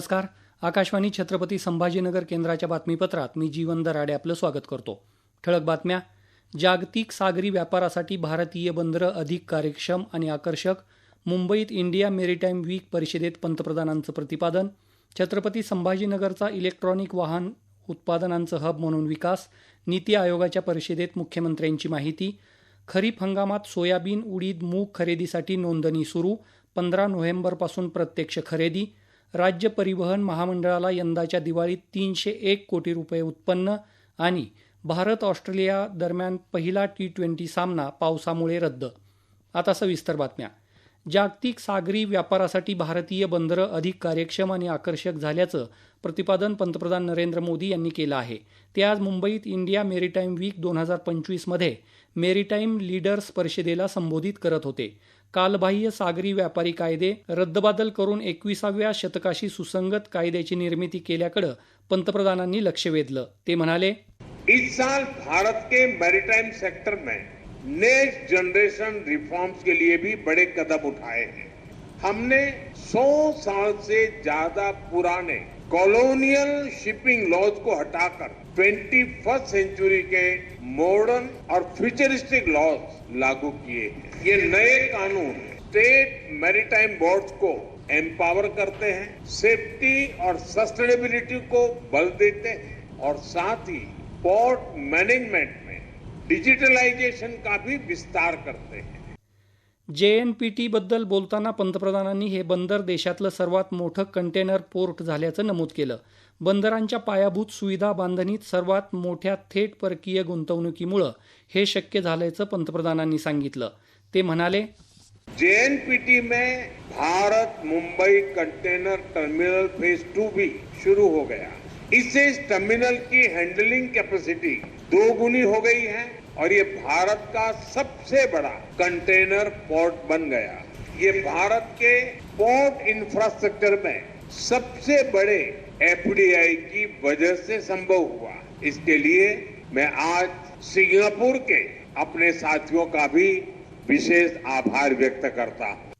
नमस्कार. आकाशवाणी छत्रपती संभाजीनगर केंद्राच्या बातमीपत्रात मी जीवन दराडे आपलं स्वागत करतो. ठळक बातम्या. जागतिक सागरी व्यापारासाठी भारतीय बंदरं अधिक कार्यक्षम आणि आकर्षक. मुंबईत इंडिया मेरीटाईम वीक परिषदेत पंतप्रधानांचं प्रतिपादन. छत्रपती संभाजीनगरचा इलेक्ट्रॉनिक वाहन उत्पादनांचं हब म्हणून विकास. नीती आयोगाच्या परिषदेत मुख्यमंत्र्यांची माहिती. खरीप हंगामात सोयाबीन उडीद मूग खरेदीसाठी नोंदणी सुरू. पंधरा नोव्हेंबरपासून प्रत्यक्ष खरेदी. राज्य परिवहन महामंडळाला यंदाच्या दिवाळीत तीनशे एक कोटी रुपये उत्पन्न आणि भारत ऑस्ट्रेलिया दरम्यान पहिला टी ट्वेंटी सामना पावसामुळे रद्द. आता सविस्तर बातम्या. जागतिक सागरी व्यापारासाठी भारतीय बंदरं अधिक कार्यक्षम आणि आकर्षक झाल्याचं प्रतिपादन पंतप्रधान नरेंद्र मोदी यांनी केलं आहे. ते आज मुंबईत इंडिया मेरीटाईम वीक दोन हजार पंचवीसमध्ये मेरीटाईम लीडर्स परिषदेला संबोधित करत होते. कालबाह्य सागरी व्यापारी कायदे रद्दबादल करून एकविसाव्या शतकाशी सुसंगत कायद्याची निर्मिती केल्याकडे पंतप्रधानांनी लक्ष वेधलं. ते म्हणाले इस साल भारत के मैरीटाइम सेक्टर में नेक्स्ट जनरेशन रिफॉर्म्स के लिए भी बड़े कदम उठाए हैं। हमने 100 साल से ज्यादा पुराने कॉलोनियल शिपिंग लॉज को हटाकर 21st सेंचुरी के मॉडर्न और फ्यूचरिस्टिक लॉज लागू किए हैं। ये नए कानून स्टेट मैरीटाइम बोर्ड को एम्पावर करते हैं सेफ्टी और सस्टेनेबिलिटी को बल देते हैं और साथ ही पोर्ट मैनेजमेंट में डिजिटलाइजेशन का भी विस्तार करते हैं। जे एन पी टीबद्दल बोलताना पंतप्रधानांनी हे बंदर देशातलं सर्वात मोठं कंटेनर पोर्ट झाल्याचं नमूद केलं. बंदरांच्या पायाभूत सुविधा बांधणीत सर्वात मोठ्या थेट परकीय गुंतवणुकीमुळं हे शक्य झाल्याचं पंतप्रधानांनी सांगितलं. ते म्हणाले जे एन पी टी में Bharat Mumbai container terminal phase two भी शुरू हो गया। इससे इस टर्मिनल की हैंडलिंग कैपेसिटी दोगुनी हो गई है। और ये भारत का सबसे बड़ा कंटेनर पोर्ट बन गया। ये भारत के पोर्ट इंफ्रास्ट्रक्चर में सबसे बड़े एफडीआई की वजह से संभव हुआ। इसके लिए मैं आज सिंगापुर के अपने साथियों का भी विशेष आभार व्यक्त करता हूँ।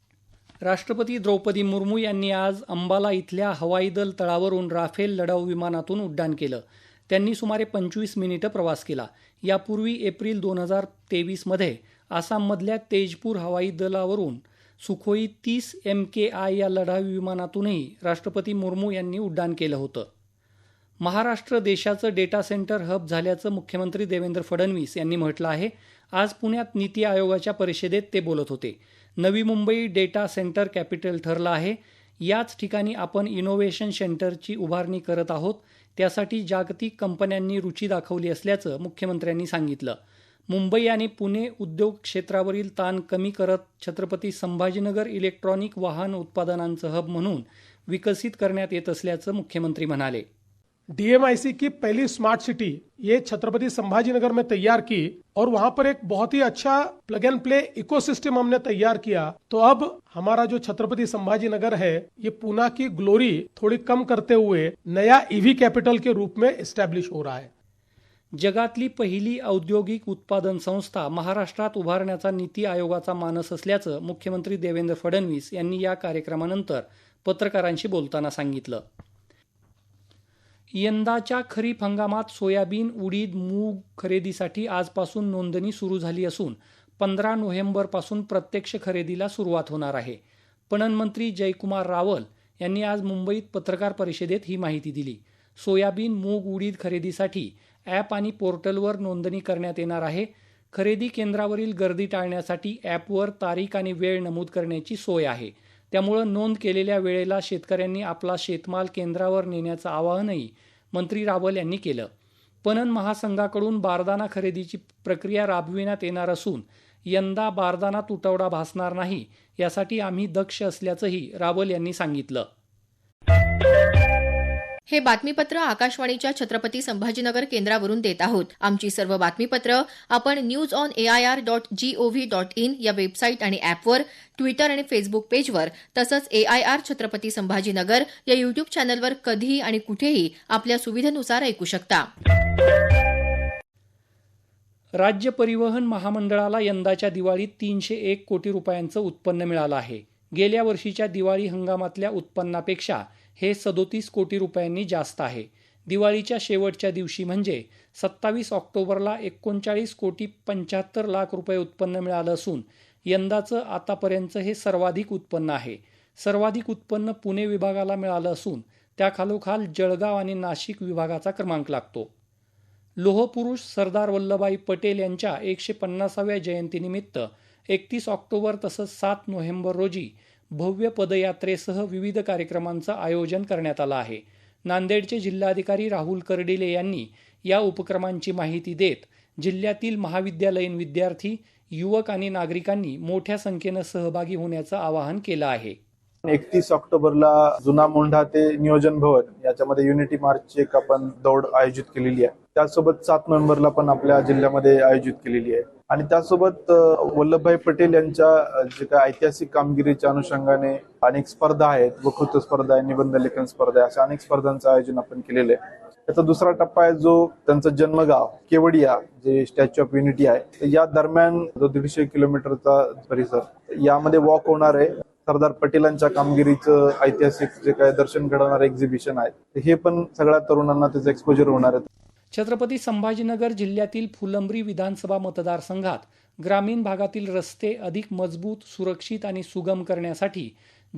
राष्ट्रपती द्रौपदी मुर्मू यांनी आज अंबाला इथल्या हवाई दल तळावरून राफेल लढाऊ विमानातून उड्डाण केलं. त्यांनी सुमारे पंचवीस मिनिटं प्रवास केला. यापूर्वी एप्रिल दोन हजार तेवीसमध्ये आसाममधल्या तेजपूर हवाई दलावरून सुखोई तीस एम के आय या लढाऊ विमानातूनही राष्ट्रपती मुर्मू यांनी उड्डाण केलं होतं. महाराष्ट्र देशाचं डेटा सेंटर हब झाल्याचं मुख्यमंत्री देवेंद्र फडणवीस यांनी म्हटलं आहे. आज पुण्यात नीती आयोगाच्या परिषदेत ते बोलत होते. Navi Mumbai data centre capital ठरलं आहे. याच ठिकाणी आपण इनोव्हेशन सेंटरची उभारणी करत आहोत. त्यासाठी जागतिक कंपन्यांनी रुची दाखवली असल्याचं मुख्यमंत्र्यांनी सांगितलं. मुंबई आणि पुणे उद्योग क्षेत्रावरील ताण कमी करत छत्रपती संभाजीनगर इलेक्ट्रॉनिक वाहन उत्पादनांचं हब म्हणून विकसित करण्यात येत असल्याचं मुख्यमंत्री म्हणाले. डीएमआईसी की पहली स्मार्ट सिटी ये छत्रपति संभाजी में तैयार की और वहाँ पर एक बहुत ही अच्छा प्लग एंड प्ले इकोसिस्टम हमने तैयार किया। तो अब हमारा जो छत्रपति संभाजी नगर है, ये पूना की ग्लोरी थोड़ी कम करते हुए नया ईवी कैपिटल के रूप में एस्टैब्लिश हो रहा है। जगातली पहिली औद्योगिक उत्पादन संस्था महाराष्ट्रात उभारण्याचा नीती आयोगाचा मानस असल्याचं मुख्यमंत्री देवेंद्र फडणवीस यांनी या कार्यक्रमानंतर पत्रकारांशी बोलताना सांगितलं. यंदाच्या खरीप हंगामात सोयाबीन उडीद मूग खरेदीसाठी आजपासून नोंदणी सुरू झाली असून पंधरा नोव्हेंबरपासून प्रत्यक्ष खरेदीला सुरुवात होणार आहे. पणन मंत्री जयकुमार रावल यांनी आज मुंबईत पत्रकार परिषदेत ही माहिती दिली. सोयाबीन मूग उडीद खरेदीसाठी ॲप आणि पोर्टलवर नोंदणी करण्यात येणार आहे. खरेदी केंद्रावरील गर्दी टाळण्यासाठी ॲपवर तारीख आणि वेळ नमूद करण्याची सोय आहे. त्यामुळं नोंद केलेल्या वेळेला शेतकऱ्यांनी आपला शेतमाल केंद्रावर नेण्याचं आवाहनही मंत्री रावल यांनी केलं. पणन महासंघाकडून बारदाना खरेदीची प्रक्रिया राबविण्यात येणार असून यंदा बारदाना तुटवडा भासणार नाही यासाठी आम्ही दक्ष असल्याचंही रावल यांनी सांगितलं. हे बातमीपत्र आकाशवाणीच्या छत्रपती संभाजीनगर केंद्रावरून देत आहोत. आमची सर्व बातमीपत्र आपण news on AIR dot GOV dot in या वेबसाईट आणि ॲपवर ट्विटर आणि फेसबुक पेजवर तसंच एआयआर छत्रपती संभाजीनगर या युट्यूब चॅनलवर कधीही आणि कुठेही आपल्या सुविधेनुसार ऐकू शकता. राज्य परिवहन महामंडळाला यंदाच्या दिवाळीत तीनशे एक कोटी रुपयांचं उत्पन्न मिळालं आहे. गेल्या वर्षीच्या दिवाळी हंगामातल्या उत्पन्नापेक्षा हे सदोतीस कोटी रुपयांनी जास्त आहे. दिवाळीच्या शेवटच्या दिवशी म्हणजे सत्तावीस ऑक्टोबरला एकोणचाळीस कोटी पंच्याहत्तर लाख रुपये उत्पन्न मिळालं असून यंदाचं आतापर्यंतचं हे सर्वाधिक उत्पन्न आहे. सर्वाधिक उत्पन्न पुणे विभागाला मिळालं असून त्याखालोखाल जळगाव आणि नाशिक विभागाचा क्रमांक लागतो. लोहपुरुष सरदार वल्लभभाई पटेल यांच्या एकशे पन्नासाव्या जयंतीनिमित्त एकतीस ऑक्टोबर तसंच सात नोव्हेंबर रोजी भव्य पदयात्रेसह विविध कार्यक्रमांचं आयोजन करण्यात आलं आहे. नांदेडचे जिल्हाधिकारी राहुल कर्डिले यांनी या उपक्रमांची माहिती देत जिल्ह्यातील महाविद्यालयीन विद्यार्थी युवक आणि नागरिकांनी मोठ्या संख्येनं सहभागी होण्याचं आवाहन केलं आहे. एकतीस ऑक्टोबरला जुना मोंढा ते नियोजन भवन याच्यामध्ये युनिटी मार्चची एक आपण दौड आयोजित केलेली आहे. त्यासोबत सात नोव्हेंबरला पण आपल्या जिल्ह्यामध्ये आयोजित केलेली आहे. आणि त्यासोबत वल्लभभाई पटेल यांच्या जे काय ऐतिहासिक कामगिरीच्या अनुषंगाने अनेक स्पर्धा आहेत वक्तृत्व स्पर्धा आहे निबंध लेखन स्पर्धा आहे अशा अनेक स्पर्धांचं आयोजन आपण केलेलं आहे. त्याचा दुसरा टप्पा आहे जो त्यांचं जन्मगाव केवडिया जे स्टॅच्यू ऑफ युनिटी आहे या दरम्यान जो दीडशे किलोमीटरचा परिसर यामध्ये वॉक होणार आहे. सरदार पटेलांच्या कामगिरीचं ऐतिहासिक जे काय दर्शन घडवणारं एक्झिबिशन आहे हे पण सगळ्या तरुणांना त्याचं एक्सपोजर होणार आहे. छत्रपती संभाजीनगर जिल्ह्यातील फुलंब्री विधानसभा मतदारसंघात ग्रामीण भागातील रस्ते अधिक मजबूत सुरक्षित आणि सुगम करण्यासाठी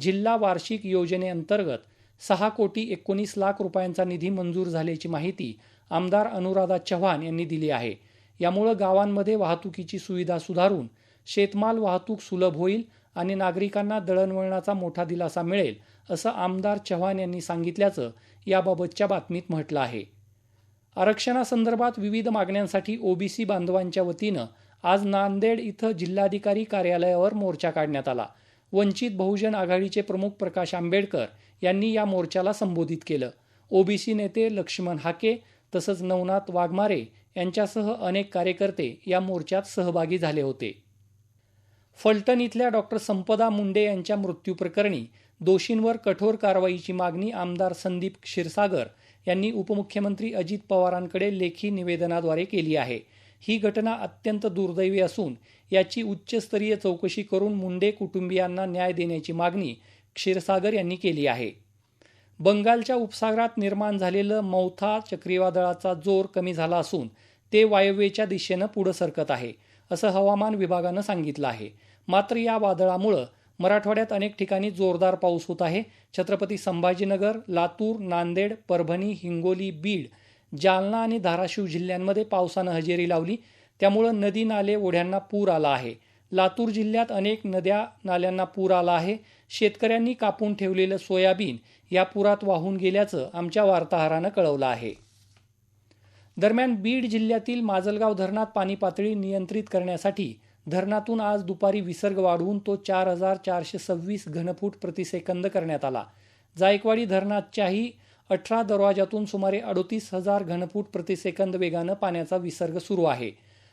जिल्हा वार्षिक योजनेअंतर्गत सहा कोटी एकोणीस लाख रुपयांचा निधी मंजूर झाल्याची माहिती आमदार अनुराधा चव्हाण यांनी दिली आहे. यामुळं गावांमध्ये वाहतुकीची सुविधा सुधारून शेतमाल वाहतूक सुलभ होईल आणि नागरिकांना दळणवळणाचा मोठा दिलासा मिळेल असं आमदार चव्हाण यांनी सांगितल्याचं याबाबतच्या बातमीत म्हटलं आहे. आरक्षणासंदर्भात विविध मागण्यांसाठी ओबीसी बांधवांच्या वतीनं आज नांदेड इथं जिल्हाधिकारी कार्यालयावर मोर्चा काढण्यात आला. वंचित बहुजन आघाडीचे प्रमुख प्रकाश आंबेडकर यांनी या मोर्चाला संबोधित केलं. ओबीसी नेते लक्ष्मण हाके तसंच नवनाथ वाघमारे यांच्यासह अनेक कार्यकर्ते या मोर्चात सहभागी झाले होते. फलटण इथल्या डॉक्टर संपदा मुंडे यांच्या मृत्यूप्रकरणी दोषींवर कठोर कारवाईची मागणी आमदार संदीप क्षीरसागर यांनी उपमुख्यमंत्री अजित पवारांकडे लेखी निवेदनाद्वारे केली आहे. ही घटना अत्यंत दुर्दैवी असून याची उच्चस्तरीय चौकशी करून मुंडे कुटुंबियांना न्याय देण्याची मागणी क्षीरसागर यांनी केली आहे. बंगालच्या उपसागरात निर्माण झालेलं मौथा चक्रीवादळाचा जोर कमी झाला असून ते वायव्येच्या दिशेनं पुढं सरकत आहे असं हवामान विभागानं सांगितलं आहे. मात्र या वादळामुळं मराठवाड्यात अनेक ठिकाणी जोरदार पाऊस होत आहे. छत्रपती संभाजीनगर लातूर नांदेड परभणी हिंगोली बीड जालना आणि धाराशिव जिल्ह्यांमध्ये पावसानं हजेरी लावली. त्यामुळं नदी नाले ओढ्यांना पूर आला आहे. लातूर जिल्ह्यात अनेक नद्या नाल्यांना पूर आला आहे. शेतकऱ्यांनी कापून ठेवलेलं सोयाबीन या पुरात वाहून गेल्याचं आमच्या वार्ताहरानं कळवलं आहे. दरम्यान बीड जिल्ह्यातील माजलगाव धरणात पाणी पातळी नियंत्रित करण्यासाठी धरणातून आज दुपारी विसर्ग वाढवून तो चार हजार चारशे सव्वीस घनफूट प्रतिसेकंद करण्यात आला. जायकवाडी धरणाच्याही अठरा दरवाजातून सुमारे अडोतीस हजार घनफूट प्रतिसेकंद वेगानं पाण्याचा विसर्ग सुरू आहे.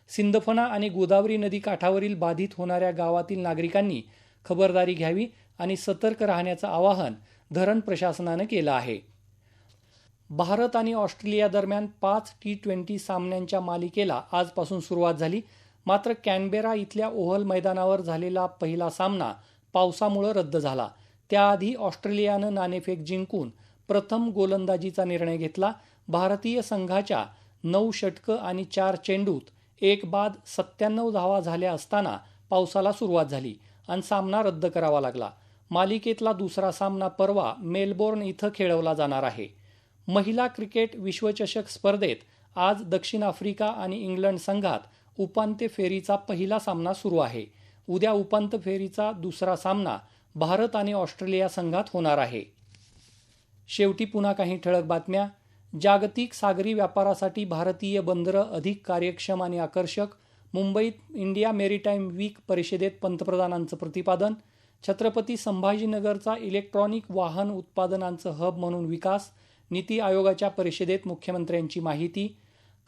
सिंदफणा आणि गोदावरी नदी काठावरील बाधित होणाऱ्या गावातील नागरिकांनी खबरदारी घ्यावी आणि सतर्क राहण्याचं आवाहन धरण प्रशासनानं केलं आहे. भारत आणि ऑस्ट्रेलिया दरम्यान पाच टी ट्वेंटी सामन्यांच्या मालिकेला आजपासून सुरुवात झाली. मात्र कॅनबेरा इथल्या ओव्हल मैदानावर झालेला पहिला सामना पावसामुळे रद्द झाला. त्याआधी ऑस्ट्रेलियानं नाणेफेक जिंकून प्रथम गोलंदाजीचा निर्णय घेतला. भारतीय संघाच्या नऊ षटकं आणि चार चेंडूत एक बाद सत्त्याण्णव धावा झाल्या असताना पावसाला सुरुवात झाली आणि सामना रद्द करावा लागला. मालिकेतला दुसरा सामना परवा मेलबोर्न इथं खेळवला जाणार आहे. महिला क्रिकेट विश्वचषक स्पर्धेत आज दक्षिण आफ्रिका आणि इंग्लंड संघात उपांत्य फेरीचा पहिला सामना सुरू आहे. उद्या उपांत्य फेरीचा दुसरा सामना भारत आणि ऑस्ट्रेलिया संघात होणार आहे. शेवटी पुन्हा काही ठळक बातम्या. जागतिक सागरी व्यापारासाठी भारतीय बंदरं अधिक कार्यक्षम आणि आकर्षक. मुंबईत इंडिया मेरीटाईम वीक परिषदेत पंतप्रधानांचं प्रतिपादन. छत्रपती संभाजीनगरचा इलेक्ट्रॉनिक वाहन उत्पादनांचं हब म्हणून विकास. नीती आयोगाच्या परिषदेत मुख्यमंत्र्यांची माहिती.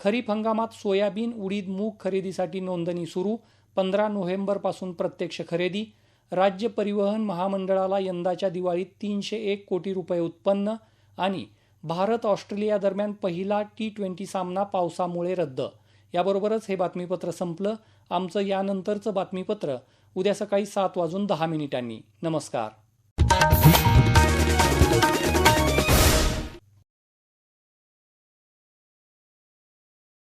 खरीप हंगामात सोयाबीन उडीद मूग खरेदीसाठी नोंदणी सुरू पंधरा नोव्हेंबरपासून प्रत्यक्ष खरेदी. राज्य परिवहन महामंडळाला यंदाच्या दिवाळीत तीनशे एक कोटी रुपये उत्पन्न आणि भारत ऑस्ट्रेलिया दरम्यान पहिला टी ट्वेंटी सामना पावसामुळे रद्द. याबरोबरच हे बातमीपत्र संपलं. आमचं यानंतरचं बातमीपत्र उद्या सकाळी सात वाजून दहा मिनिटांनी. नमस्कार.